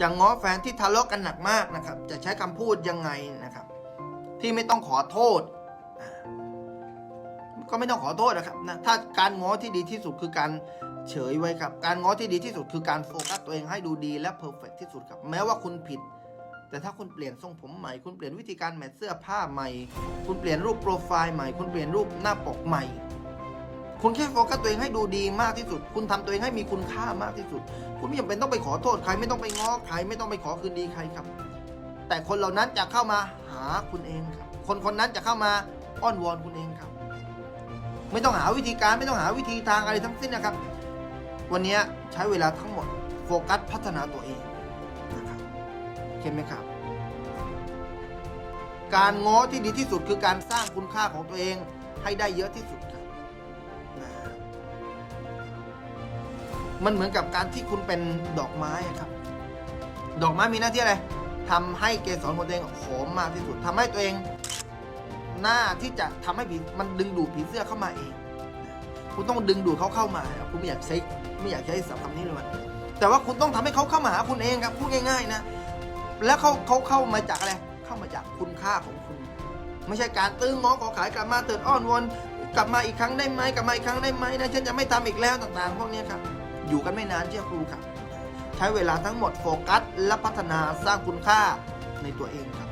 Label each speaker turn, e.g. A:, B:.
A: จะง้อแฟนที่ทะเลาะกันหนักมากนะครับ จะใช้คำพูดยังไงนะครับ ที่ไม่ต้องขอโทษ ก็ไม่ต้องขอโทษนะครับนะถ้าการง้อที่ดีที่สุดคือการเฉยไว้ครับ การง้อที่ดีที่สุดคือการโฟกัสตัวเองให้ดูดีและเพอร์เฟกที่สุดครับแม้ว่าคุณผิด แต่ถ้าคุณเปลี่ยนทรงผมใหม่ คุณเปลี่ยนวิธีการแมทเสื้อผ้าใหม่ คุณเปลี่ยนรูปโปรไฟล์ใหม่ คุณเปลี่ยนรูปหน้าปกใหม่ คุณแค่โฟกัสตัวเองให้ดูดีมากที่สุด คุณทำตัวเองให้มีคุณค่ามากที่สุด คุณไม่จำเป็นต้องไปขอโทษใครไม่ต้องไปง้อใครไม่ต้องไปขอคืนดีใครครับ แต่คนเหล่านั้นจะเข้ามาหาคุณเองครับ คนคนนั้นจะเข้ามาอ้อนวอนคุณเองครับ ไม่ต้องหาวิธีการไม่ต้องหาวิธีทางอะไรทั้งสิ้นนะครับ วันนี้ใช้เวลาทั้งหมดโฟกัสพัฒนาตัวเองนะครับเข้าไหมครับ การง้อที่ดีที่สุดคือการสร้างคุณค่าของตัวเองให้ได้เยอะที่สุดครับ มันเหมือนกับการที่คุณเป็นดอกไม้ครับ ดอกไม้มีหน้าที่อะไรทำให้เกสรของตัวเองหอมมากที่สุดทำให้ตัวเองหน้าที่จะทำให้ผีมันดึงดูดผีเสื้อเข้ามาเอง คุณต้องดึงดูดเขาเข้ามาครับคุณไม่อยากใช้ไม่อยากใช้ศัพท์คำนี้เลยมันแต่ว่าคุณต้องทำให้เขาเข้ามาหาคุณเองครับพูดง่ายๆนะ แล้วเขาเขาเข้ามาจากอะไร เข้ามาจากคุณค่าของคุณ ไม่ใช่การตื้อง้อขอขายกลับมาเตือนอ้อนวอนกลับมาอีกครั้งได้ไหมกลับมาอีกครั้งได้ไหมนะฉันจะไม่ทำอีกแล้วต่างๆ พวกนี้ครับ อยู่กันไม่นานเชื่อครูครับ ใช้เวลาทั้งหมดโฟกัส และพัฒนาสร้างคุณค่าในตัวเองครับ